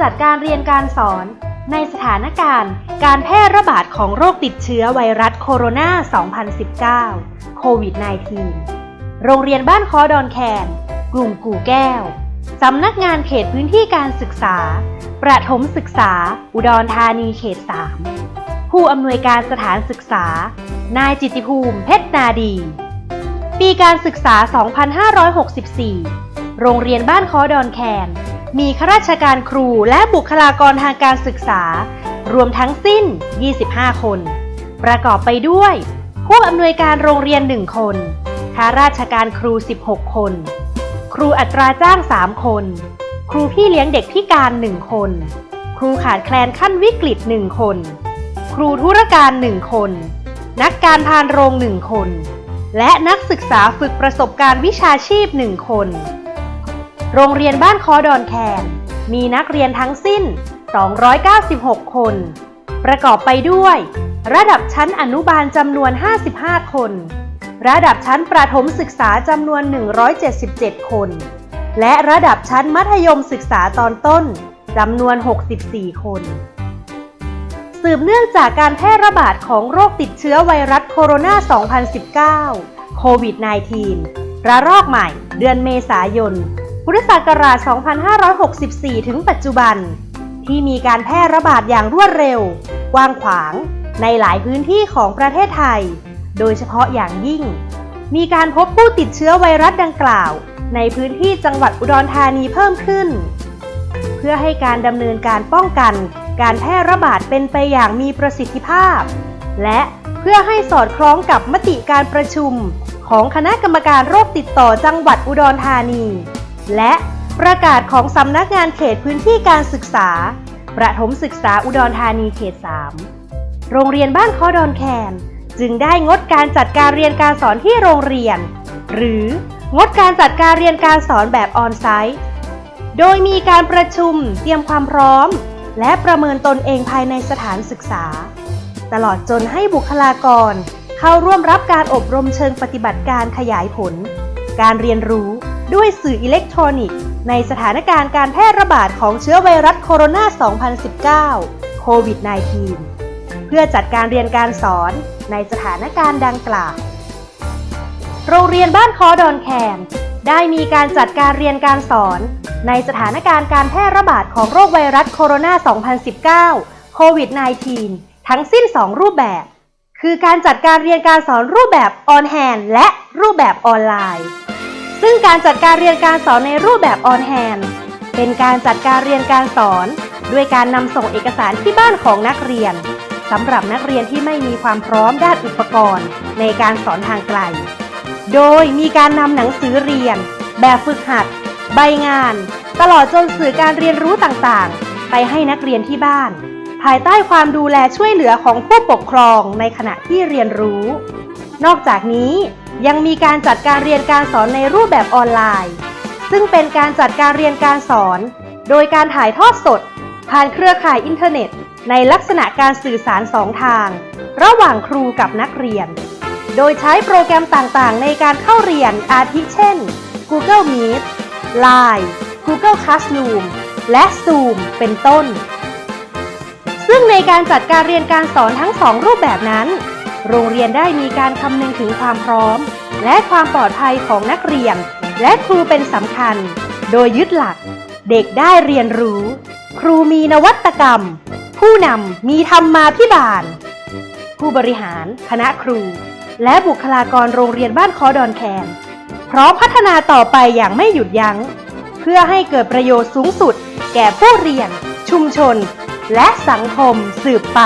จัดการเรียนการสอน ในสถานการณ์ การแพร่ระบาดของโรคติดเชื้อไวรัสโคโรนา 2019 โควิด -19 โรงเรียนบ้านคอดอนแคน กลุ่มกู่แก้ว สำนักงานเขตพื้นที่การศึกษา ประถมศึกษา อุดรธานีเขต 3 ผู้อำนวยการสถานศึกษา นายจิติภูมิ เพชรนาดี ปีการศึกษา 2564 โรงเรียนบ้านคอดอนแคน มีข้าราชการครูและบุคลากรทางการศึกษา รวมทั้งสิ้น 25 คน ประกอบไปด้วย ผู้อำนวยการโรงเรียน 1 คนข้าราชการครู 16 คน ครูอัตราจ้าง 3 คน ครูพี่เลี้ยงเด็กพิการ 1 คน ครูขาดแคลนขั้นวิกฤต 1 คน ครูธุรการ 1 คน นักการพานโรง 1 คน และนักศึกษาฝึกประสบการณ์วิชาชีพ 1 คน โรงเรียนบ้านคอดอนแคน มีนักเรียนทั้งสิ้น 296 คน ประกอบไปด้วย ระดับชั้นอนุบาลจำนวน 55 คน ระดับชั้นประถมศึกษาจำนวน 177 คน และระดับชั้นมัธยมศึกษาตอนต้นจำนวน 64 คน สืบเนื่องจากการแพร่ระบาดของโรคติดเชื้อไวรัสโคโรนา 2019 โควิด -19 ระลอกใหม่ เดือนเมษายน พุทธศักราช 2564 ถึงปัจจุบัน ที่มีการแพร่ระบาดอย่างรวดเร็ว กว้างขวาง ในหลายพื้นที่ของประเทศไทย โดยเฉพาะอย่างยิ่ง มีการพบผู้ติดเชื้อไวรัสดังกล่าว ในพื้นที่จังหวัดอุดรธานีเพิ่มขึ้น เพื่อให้การดำเนินการป้องกันการแพร่ระบาดเป็นไปอย่างมีประสิทธิภาพ และเพื่อให้สอดคล้องกับมติการประชุม ของคณะกรรมการโรคติดต่อจังหวัดอุดรธานี และประกาศของสำนักงานเขตพื้นที่การศึกษา ประถมศึกษาอุดรธานีเขต 3 โรงเรียนบ้านคอดอนแคน จึงได้งดการจัดการเรียนการสอนที่โรงเรียน หรืองดการจัดการเรียนการสอนแบบออนไซต์ โดยมีการประชุมเตรียมความพร้อม และประเมินตนเองภายในสถานศึกษา ตลอดจนให้บุคลากร เข้าร่วมรับการอบรมเชิงปฏิบัติการขยายผล การเรียนรู้ ด้วยสื่ออิเล็กทรอนิกส์ ในสถานการณ์การแพร่ระบาดของเชื้อไวรัสโคโรนา 2019 โควิด -19 เพื่อจัดการเรียนการสอนในสถานการณ์ดังกล่าว โรงเรียนบ้านคอดอนแคนได้มีการจัดการเรียนการสอนในสถานการณ์การแพร่ระบาดของโรคไวรัสโคโรนา 2019 โควิด -19 ทั้งสิ้น 2 รูปแบบ คือการจัดการเรียนการสอนรูปแบบออนแฮนและรูปแบบออนไลน์ ซึ่งการจัดการเรียนการสอนในรูปแบบออนแฮนเป็นการจัดการเรียนการสอน ด้วยการนำส่งเอกสารที่บ้านของนักเรียนสำหรับนักเรียนที่ไม่มีความพร้อมด้านอุปกรณ์ ในการสอนทางไกล โดยมีการนำหนังสือเรียน แบบฝึกหัด ใบงาน ตลอดจนสื่อการเรียนรู้ต่างๆ ไปให้นักเรียนที่บ้าน ภายใต้ความดูแลช่วยเหลือของผู้ปกครองในขณะที่เรียนรู้ นอกจากนี้ ยังมีการจัดการเรียนการสอนในรูปแบบออนไลน์ ซึ่งเป็นการจัดการเรียนการสอน โดยการถ่ายทอดสด ผ่านเครือข่ายอินเทอร์เน็ต ในลักษณะการสื่อสารสองทาง ระหว่างครูกับนักเรียน โดยใช้โปรแกรมต่างๆ ในการเข้าเรียนอาทิเช่น Google Meet Line Google Classroom และ Zoom เป็นต้น ซึ่งในการจัดการเรียนการสอนทั้งสองรูปแบบนั้น โรงเรียนได้มีการคำนึงถึงความพร้อม และความปลอดภัยของนักเรียน และครูเป็นสำคัญ โดยยึดหลัก เด็กได้เรียนรู้ ครูมีนวัตกรรม ผู้นำมีธรรมมาพิบาล ผู้บริหาร คณะครู และบุคลากรโรงเรียนบ้านคอดอนแคนพร้อมพัฒนาต่อไปอย่างไม่หยุดยัง้ง เพื่อให้เกิดประโยชน์สูงสุด แก่ผู้เรียน ชุมชน และสังคมสืบไป